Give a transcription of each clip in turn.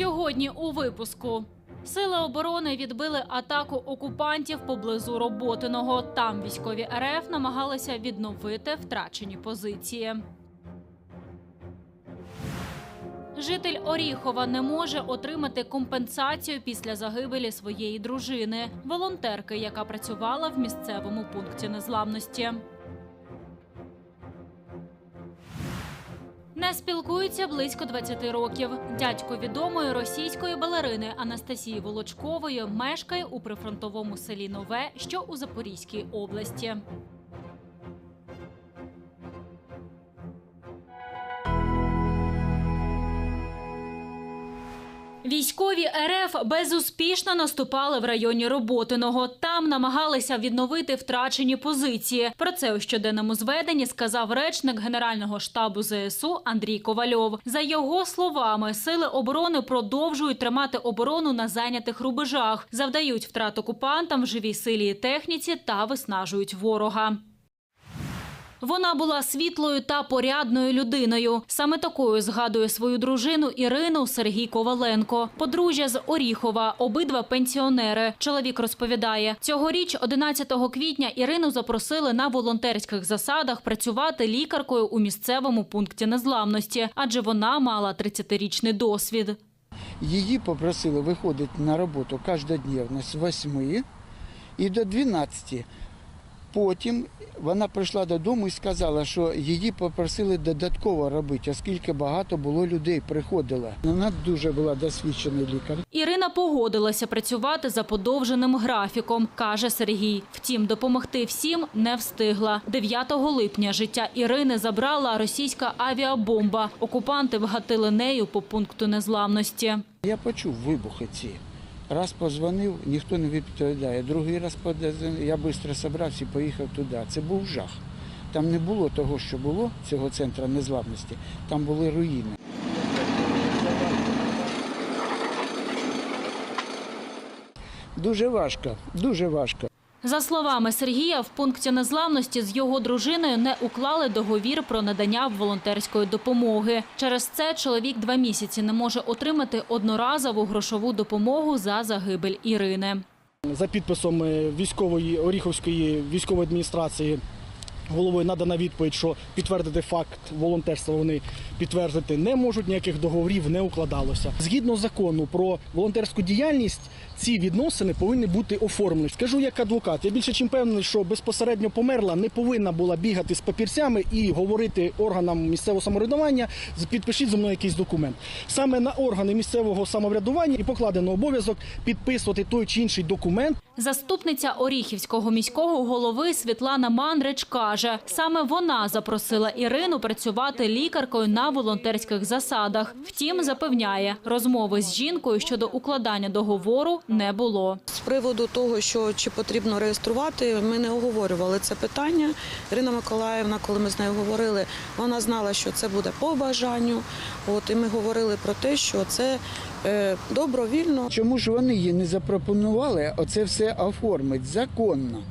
Сьогодні у випуску. Сили оборони відбили атаку окупантів поблизу Роботиного. Там військові РФ намагалися відновити втрачені позиції. Житель Оріхова не може отримати компенсацію після загибелі своєї дружини, волонтерки, яка працювала в місцевому пункті незламності. Не спілкуються близько 20 років. Дядько відомої російської балерини Анастасії Волочкової мешкає у прифронтовому селі Нове, що у Запорізькій області. Військові РФ безуспішно наступали в районі Роботиного. Там намагалися відновити втрачені позиції. Про це у щоденному зведенні сказав речник Генерального штабу ЗСУ Андрій Ковальов. За його словами, сили оборони продовжують тримати оборону на зайнятих рубежах, завдають втрат окупантам в живій силі і техніці та виснажують ворога. Вона була світлою та порядною людиною. Саме такою згадує свою дружину Ірину Сергій Коваленко. Подружжя з Оріхова, обидва пенсіонери. Чоловік розповідає, цьогоріч, 11 квітня, Ірину запросили на волонтерських засадах працювати лікаркою у місцевому пункті незламності, адже вона мала 30-річний досвід. Її попросили виходити на роботу кожнодневно з 8 і до 12. Потім вона прийшла додому і сказала, що її попросили додатково робити, оскільки багато було людей приходило. Вона дуже була досвідчений лікар. Ірина погодилася працювати за подовженим графіком, каже Сергій. Втім, допомогти всім не встигла. 9 липня життя Ірини забрала російська авіабомба. Окупанти вгатили нею по пункту незламності. Я почув вибухи ці. Раз позвонив, ніхто не відповідає. Другий раз подзвонив, я швидко зібрався і поїхав туди. Це був жах. Там не було того, що було, цього центру незламності. Там були руїни. Дуже важко, дуже важко. За словами Сергія, в пункті незламності з його дружиною не уклали договір про надання волонтерської допомоги. Через це чоловік два місяці не може отримати одноразову грошову допомогу за загибель Ірини. За підписом е, військової Оріховської військової адміністрації головою надана відповідь, що підтвердити факт волонтерства вони підтвердити не можуть, ніяких договорів не укладалося. Згідно закону про волонтерську діяльність, ці відносини повинні бути оформлені. Скажу як адвокат, я більше чим певний, що безпосередньо померла не повинна була бігати з папірцями і говорити органам місцевого самоврядування, підпишіть зі мною якийсь документ. Саме на органи місцевого самоврядування і покладено обов'язок підписувати той чи інший документ. Заступниця Оріхівського міського голови Світлана Мандрич каже, саме вона запросила Ірину працювати лікаркою на волонтерських засадах. Втім, запевняє, розмови з жінкою щодо укладання договору не було. З приводу того, що чи потрібно реєструвати, ми не оговорювали це питання. Ірина Миколаївна, коли ми з нею говорили, вона знала, що це буде по бажанню. От і ми говорили про те, що це добровільно. Чому ж вони їй не запропонували оце все оформити законно?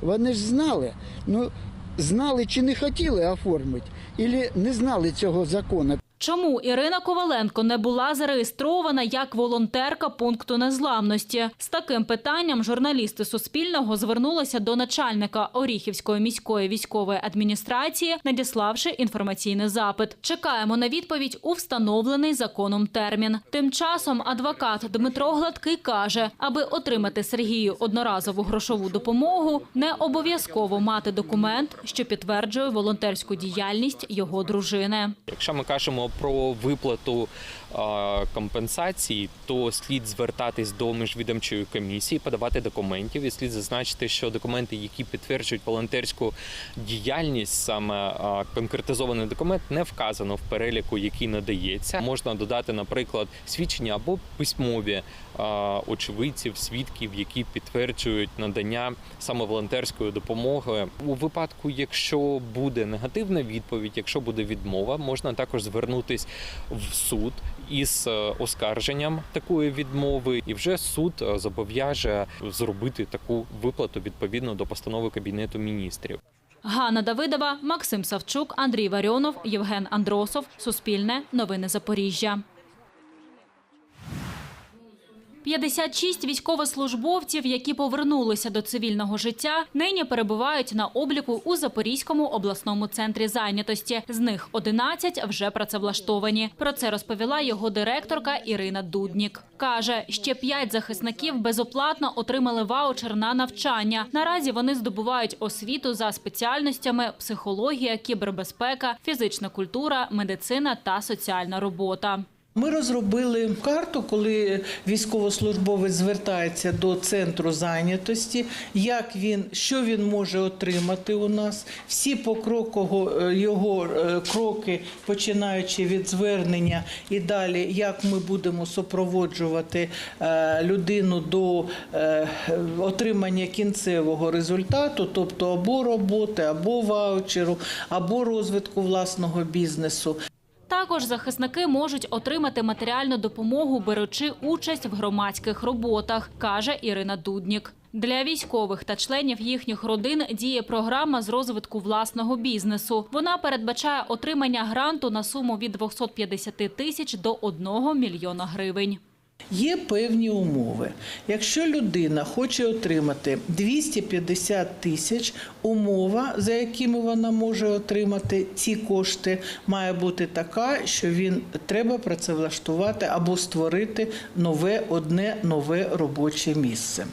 Вони ж знали, ну знали чи не хотіли оформити, або не знали цього закону. Чому Ірина Коваленко не була зареєстрована як волонтерка пункту незламності? З таким питанням журналісти Суспільного звернулися до начальника Оріхівської міської військової адміністрації, надіславши інформаційний запит. Чекаємо на відповідь у встановлений законом термін. Тим часом адвокат Дмитро Гладкий каже, аби отримати Сергію одноразову грошову допомогу, не обов'язково мати документ, що підтверджує волонтерську діяльність його дружини. Якщо ми кажемо про виплату компенсації, то слід звертатись до міжвідомчої комісії, подавати документів, і слід зазначити, що документи, які підтверджують волонтерську діяльність, саме конкретизований документ, не вказано в переліку, який надається. Можна додати, наприклад, свідчення або письмові очевидців, свідків, які підтверджують надання саме волонтерської допомоги. У випадку, якщо буде негативна відповідь, якщо буде відмова, можна також звернутись в суд із е, оскарженням такої відмови, і вже суд е, зобов'яже зробити таку виплату відповідно до постанови кабінету міністрів. Ганна Давидова, Максим Савчук, Андрій Варіонов, Євген Андросов. Суспільне. Новини Запоріжжя. 56 військовослужбовців, які повернулися до цивільного життя, нині перебувають на обліку у Запорізькому обласному центрі зайнятості. З них 11 вже працевлаштовані. Про це розповіла його директорка Ірина Дуднік. Каже, ще 5 захисників безоплатно отримали ваучер на навчання. Наразі вони здобувають освіту за спеціальностями психологія, кібербезпека, фізична культура, медицина та соціальна робота. Ми розробили карту, коли військовослужбовець звертається до центру зайнятості, як він, що він може отримати у нас, всі покроково е, його е, кроки, починаючи від звернення і далі, як ми будемо супроводжувати е, людину до отримання кінцевого результату, тобто або роботи, або ваучеру, або розвитку власного бізнесу. Також захисники можуть отримати матеріальну допомогу, беручи участь в громадських роботах, каже Ірина Дуднік. Для військових та членів їхніх родин діє програма з розвитку власного бізнесу. Вона передбачає отримання гранту на суму від 250 тисяч до 1 мільйона гривень. Є певні умови. Якщо людина хоче отримати 250 тисяч, умова, за якими вона може отримати ці кошти, має бути така, що він треба працевлаштувати або створити нове одне нове робоче місце.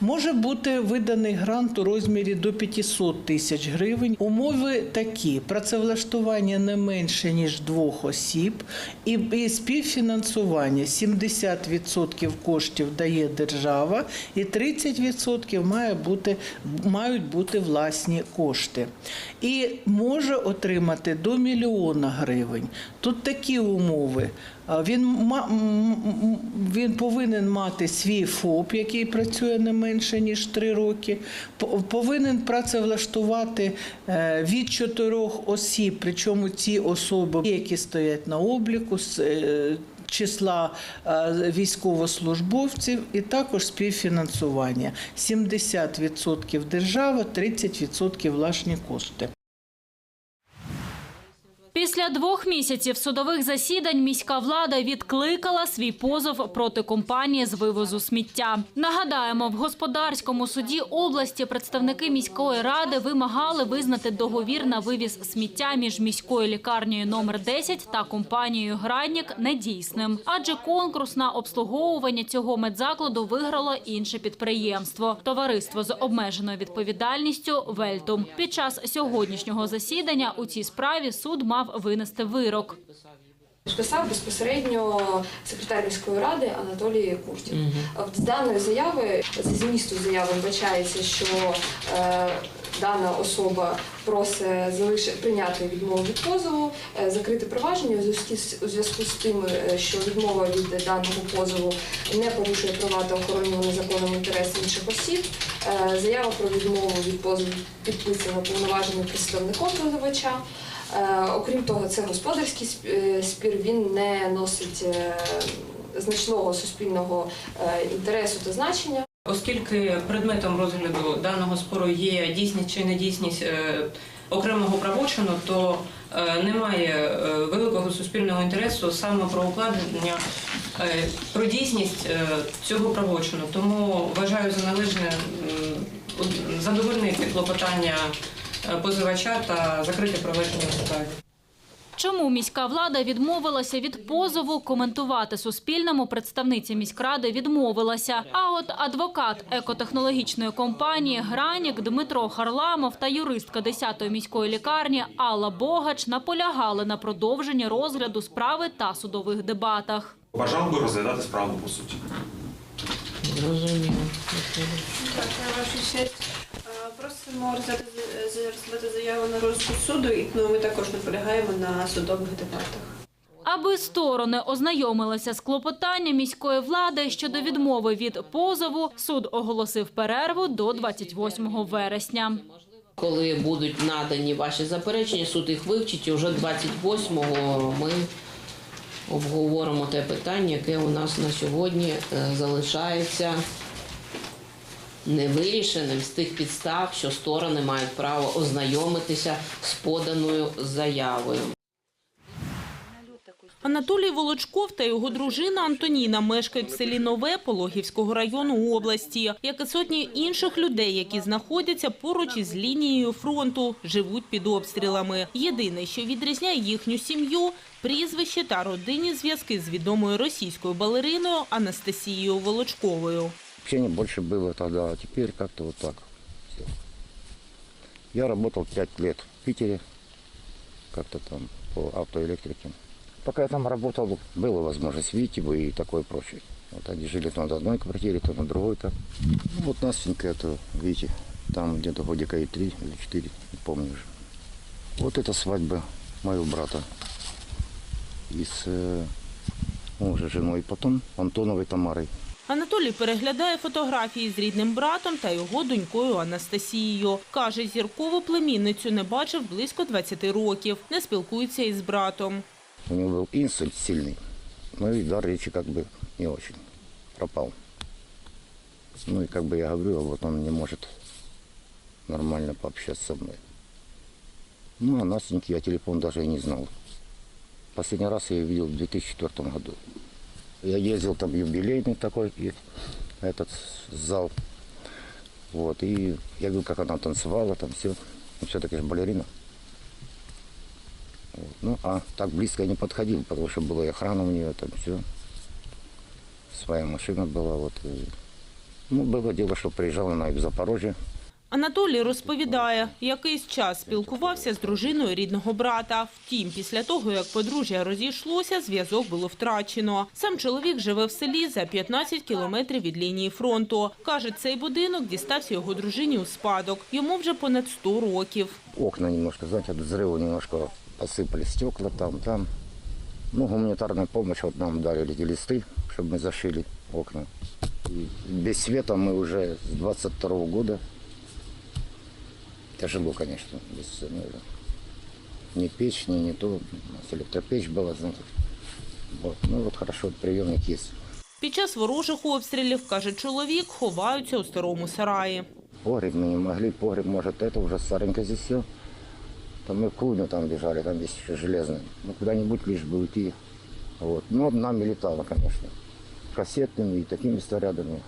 Може бути виданий грант у розмірі до 500 тисяч гривень. Умови такі: працевлаштування не менше ніж двох осіб, і, співфінансування 70% коштів дає держава, і 30% має бути, мають бути власні кошти. І може отримати до мільйона гривень. Тут такі умови. Він, він повинен мати свій ФОП, який працює не менше ніж три роки. Повинен працевлаштувати е, від чотирьох осіб, причому ці особи, які стоять на обліку, е, числа е, військовослужбовців, і також співфінансування. 70% держава, 30% власні кошти. Після двох місяців судових засідань міська влада відкликала свій позов проти компанії з вивозу сміття. Нагадаємо, в господарському суді області представники міської ради вимагали визнати договір на вивіз сміття між міською лікарнею номер 10 та компанією Граднік недійсним, адже конкурс на обслуговування цього медзакладу виграло інше підприємство товариство з обмеженою відповідальністю Вельтум. Під час сьогоднішнього засідання у цій справі суд мав винести вирок. Писав безпосередньо секретар міської ради Анатолій Куртін. З даної заяви, з змісту заяви вбачається, що е, дана особа просить залиш... прийняти відмову від позову, е, закрити провадження у зв'язку з у зв'язку з тим, е, що відмова від даного позову не порушує права та охоронювані законом інтереси інших осіб. Е, заява про відмову від позову підписана повноваженим представником позивача. Е, Окрім того, це господарський е, спір, він не носить е, значного суспільного інтересу та значення. Оскільки предметом розгляду даного спору є дійсність чи недійсність окремого правочину, то немає великого суспільного інтересу саме про укладення про дійсність цього правочину. Тому вважаю за належне задовольнити клопотання позивача та закрити провадження у справі. Чому міська влада відмовилася від позову коментувати Суспільному представниця міськради відмовилася. А от адвокат екотехнологічної компанії Гранік Дмитро Харламов та юристка 10-ї міської лікарні Алла Богач наполягали на продовженні розгляду справи та судових дебатах. Бажав би розглядати справу по суті. Так, на вашу честь. Е, Просимо розглядати, заяву на розсуд суду, і ну, ми також наполягаємо на судових дебатах. Аби сторони ознайомилися з клопотанням міської влади щодо відмови від позову, суд оголосив перерву до 28 вересня. Коли будуть надані ваші заперечення, суд їх вивчить і вже 28-го ми обговоримо те питання, яке у нас на сьогодні е, невирішеним з тих підстав, що сторони мають право ознайомитися з поданою заявою. Анатолій Волочков та його дружина Антоніна мешкають в селі Нове Пологівського району області, як і сотні інших людей, які знаходяться поруч із лінією фронту, живуть під обстрілами. Єдине, що відрізняє їхню сім'ю – прізвище та родинні зв'язки з відомою російською балериною Анастасією Волочковою. Общение больше было тогда, а теперь как-то вот так. Я работал пять лет в Питере, как-то там по автоэлектрике. Пока я там работал, была возможность видеть его и такое прочее. Вот они жили то на одной квартире, то на другой. -то. Ну, вот Настенька, это, видите, там где-то годика и три или четыре, не помню уже. Вот это свадьба моего брата и с э, уже женой, потом Антоновой Тамарой. Анатолій переглядає фотографії з рідним братом та його донькою Анастасією. Каже, зіркову племінницю не бачив близько 20 років, не спілкується із братом. У него был инсульт сильный, но и дар речи как бы не очень пропал. Ну и как бы я говорю, а вот он не может нормально пообщаться со мной. Ну, а Настеньки я телефон даже и не знал. Последний раз я ее видел в 2004 году. Я ездил там юбилейный такой, и этот зал. Вот, и я видел, как она танцевала, там все. Все-таки же балерина. Вот. Ну, а так близко я не подходил, потому что была и охрана у нее, там все. Своя машина была, вот. и, ну, было дело, что приезжала она и в Запорожье. Анатолій розповідає, якийсь час спілкувався з дружиною рідного брата. Втім, після того, як подружжя розійшлося, зв'язок було втрачено. Сам чоловік живе в селі за 15 кілометрів від лінії фронту. Каже, цей будинок дістався його дружині у спадок. Йому вже понад 100 років. Окна немножко, знаете, от взрыва немножко посыпали стекла там, там. Ну, гуманитарная помощь, вот нам дали эти листы, чтобы мы зашили окна. И без света мы уже с 22 года. Тяжело, конечно, без наверное, ни печь, ни не то. У нас электропечь была, знаете. Вот. Ну вот хорошо, приемник есть. Під час ворожих обстрілів, каже чоловік, ховаються у старому сараї. Погреб мы не могли, погреб, может, это уже старенько здесь все. Там мы в клубе там лежали, там есть еще железный. Ну, куда-нибудь лишь бы уйти. Вот. Ну, нами летало, конечно. Кассетными и такими снарядами.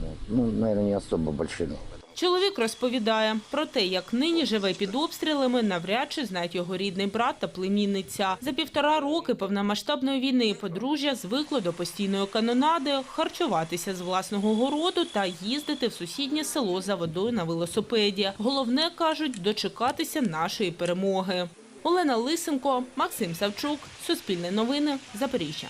Вот. Ну, наверное, не особо большими. Чоловік розповідає про те, як нині живе під обстрілами, навряд чи знають його рідний брат та племінниця. За півтора роки повномасштабної війни подружжя звикло до постійної канонади, харчуватися з власного городу та їздити в сусіднє село за водою на велосипеді. Головне, кажуть, дочекатися нашої перемоги. Олена Лисенко, Максим Савчук, Суспільне новини, Запоріжжя.